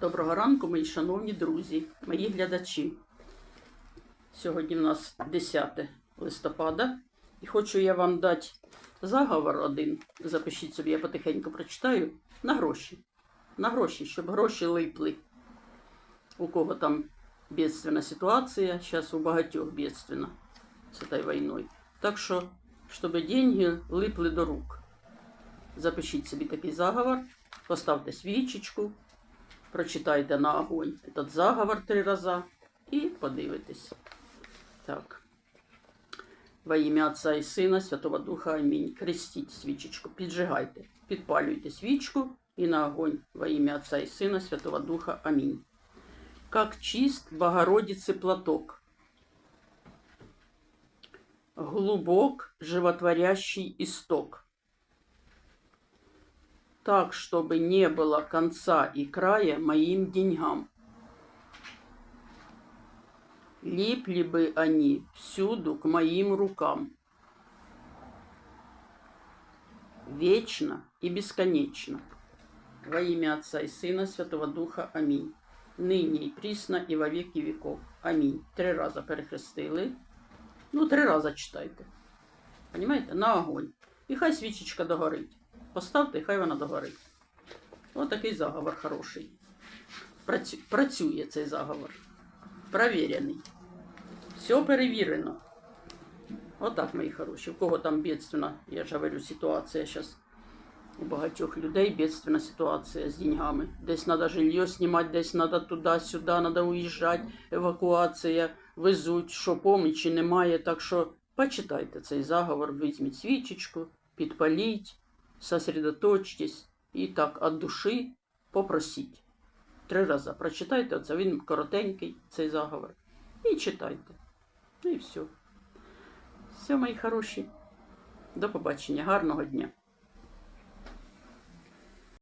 Доброго ранку, мої шановні друзі, мої глядачі. Сьогодні в нас 10 листопада, і хочу я вам дати заговор один. Запишіть собі, я потихеньку прочитаю. На гроші. На гроші, щоб гроші липли. У кого там бедственна ситуація, зараз у багатьох бедственна з цією війною. Так що, щоб деньги липли до рук. Запишіть собі такий заговор, поставте свічечку, прочитайте на огонь этот заговор три рази і подивитесь. Так. Во ім'я Отця і Сина, Святого Духа, Амінь. Крестіть свічечку, піджигайте, підпалюйте свічку і на огонь во ім'я Отця і Сина, Святого Духа, Амінь. Как чист Богородицы платок, глубок животворящий исток, так, чтобы не было конца и края моим деньгам. Липли бы они всюду к моим рукам. Вечно и бесконечно. Во имя Отца и Сына, Святого Духа. Амінь. Нині і прісно, і во віки віков. Амінь. Три рази перехрестили. Ну, три рази читайте. Понимаєте? На огонь. І хай свічечка догорить. Поставте, і хай вона догорить. Ось такий заговор хороший. Працю... Працює цей заговор. Провірений. Все перевірено. Отак, мої хороші. У кого там бедственна, я ж говорю, ситуація зараз. У багатьох людей бедственна ситуація з деньгами. Десь треба жилье знімати, десь треба туди-сюди, треба уїжджати, евакуація, везуть, що помічі немає. Так що почитайте цей заговор, візьміть свічечку, підпаліть, сосредоточтесь і так від душі попросіть. Три рази прочитайте оце, він коротенький, цей заговор. І читайте. Ну і все. Все, мої хороші. До побачення. Гарного дня.